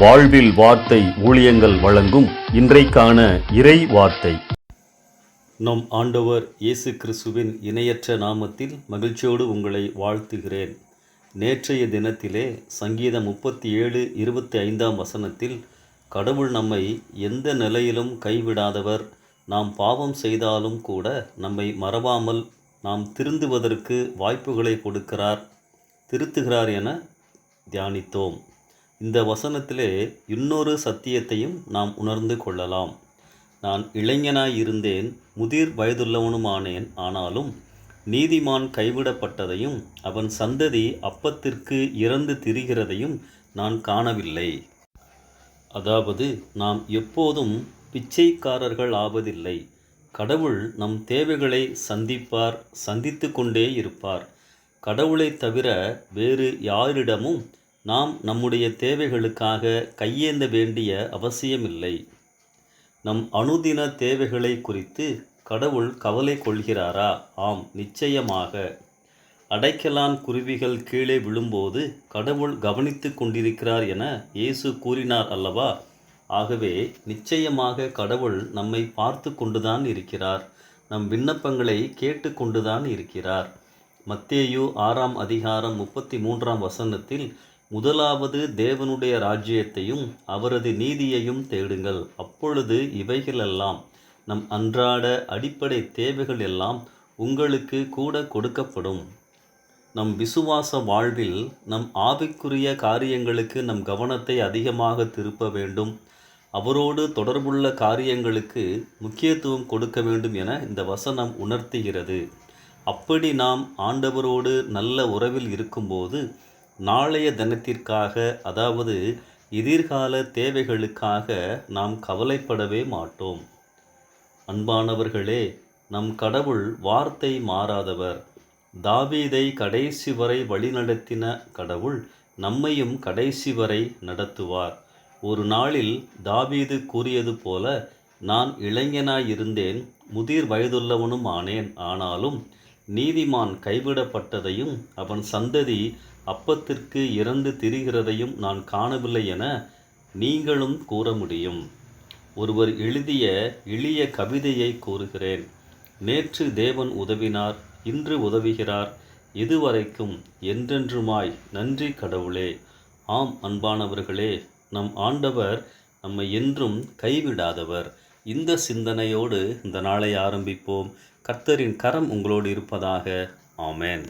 வாழ்வில் வார்த்தை ஊழியங்கள் வழங்கும் இன்றைக்கான இறை வார்த்தை. நம் ஆண்டவர் இயேசு கிறிஸ்துவின் இணையற்ற நாமத்தில் மகிழ்ச்சியோடு உங்களை வாழ்த்துகிறேன். நேற்றைய தினத்திலே சங்கீதம் முப்பத்தி ஏழு இருபத்தி ஐந்தாம் வசனத்தில் கடவுள் நம்மை எந்த நிலையிலும் கைவிடாதவர். நாம் பாவம் செய்தாலும் கூட நம்மை மறவாமல் நாம் திருந்துவதற்கு வாய்ப்புகளை கொடுக்கிறார். திருத்துகிறார் என தியானித்தோம். இந்த வசனத்திலே இன்னொரு சத்தியத்தையும் நாம் உணர்ந்து கொள்ளலாம். நான் இளைஞனாய் இருந்தேன் முதிர் வயதுள்ளவனுமானேன் ஆனாலும் நீதிமான் கைவிடப்பட்டதையும் அவன் சந்ததி அப்பத்திற்கு இறந்து திரிகிறதையும் நான் காணவில்லை. அதாவது நாம் எப்போதும் பிச்சைக்காரர்கள் ஆவதில்லை. கடவுள் நம் தேவைகளை சந்திப்பார் சந்தித்து கொண்டே இருப்பார். கடவுளை தவிர வேறு யாரிடமும் நாம் நம்முடைய தேவைகளுக்காக கையேந்த வேண்டிய அவசியமில்லை. நம் அனுதின தேவைகளை குறித்து கடவுள் கவலை கொள்கிறாரா? ஆம் நிச்சயமாக. அடைக்கலான் குருவிகள் கீழே விழும்போது கடவுள் கவனித்து கொண்டிருக்கிறார் என இயேசு கூறினார் அல்லவா? ஆகவே நிச்சயமாக கடவுள் நம்மை பார்த்து கொண்டுதான் இருக்கிறார். நம் விண்ணப்பங்களை கேட்டு கொண்டுதான் இருக்கிறார். மத்தேயு ஆறாம் அதிகாரம் முப்பத்தி மூன்றாம் வசனத்தில் முதலாவது தேவனுடைய ராஜ்யத்தையும் அவரது நீதியையும் தேடுங்கள். அப்பொழுது இவைகளெல்லாம் நம் அன்றாட அடிப்படை தேவைகள் எல்லாம் உங்களுக்கு கூட கொடுக்கப்படும். நம் விசுவாச வாழ்வில் நம் ஆவிக்குரிய காரியங்களுக்கு நம் கவனத்தை அதிகமாக திருப்ப வேண்டும். அவரோடு தொடர்புள்ள காரியங்களுக்கு முக்கியத்துவம் கொடுக்க வேண்டும் என இந்த வசனம் உணர்த்துகிறது. அப்படி நாம் ஆண்டவரோடு நல்ல உறவில் இருக்கும்போது நாளைய தினத்திற்காக அதாவது எதிர்கால தேவைகளுக்காக நாம் கவலைப்படவே மாட்டோம். அன்பானவர்களே நம் கடவுள் வார்த்தை மாறாதவர். தாவீதை கடைசி வரை வழிநடத்தின கடவுள் நம்மையும் கடைசி வரை நடத்துவார். ஒரு நாளில் தாவீது கூறியது போல நான் இளைஞனாயிருந்தேன் முதிர் வயதுள்ளவனும் ஆனேன் ஆனாலும் நீதிமான் கைவிடப்பட்டதையும் அவன் சந்ததி அப்பத்திற்கு இறந்து திரிகிறதையும் நான் காணவில்லை என நீங்களும் கூற முடியும். ஒருவர் எழுதிய எளிய கவிதையை கூறுகிறேன். நேற்று தேவன் உதவினார் இன்று உதவுகிறார் இதுவரைக்கும் என்றென்றுமாய். நன்றி கடவுளே. ஆம் அன்பானவர்களே நம் ஆண்டவர் நம்மை என்றும் கைவிடாதவர். இந்த சிந்தனையோடு இந்த நாளை ஆரம்பிப்போம். கர்த்தரின் கரம் உங்களோடு இருப்பதாக. ஆமேன்.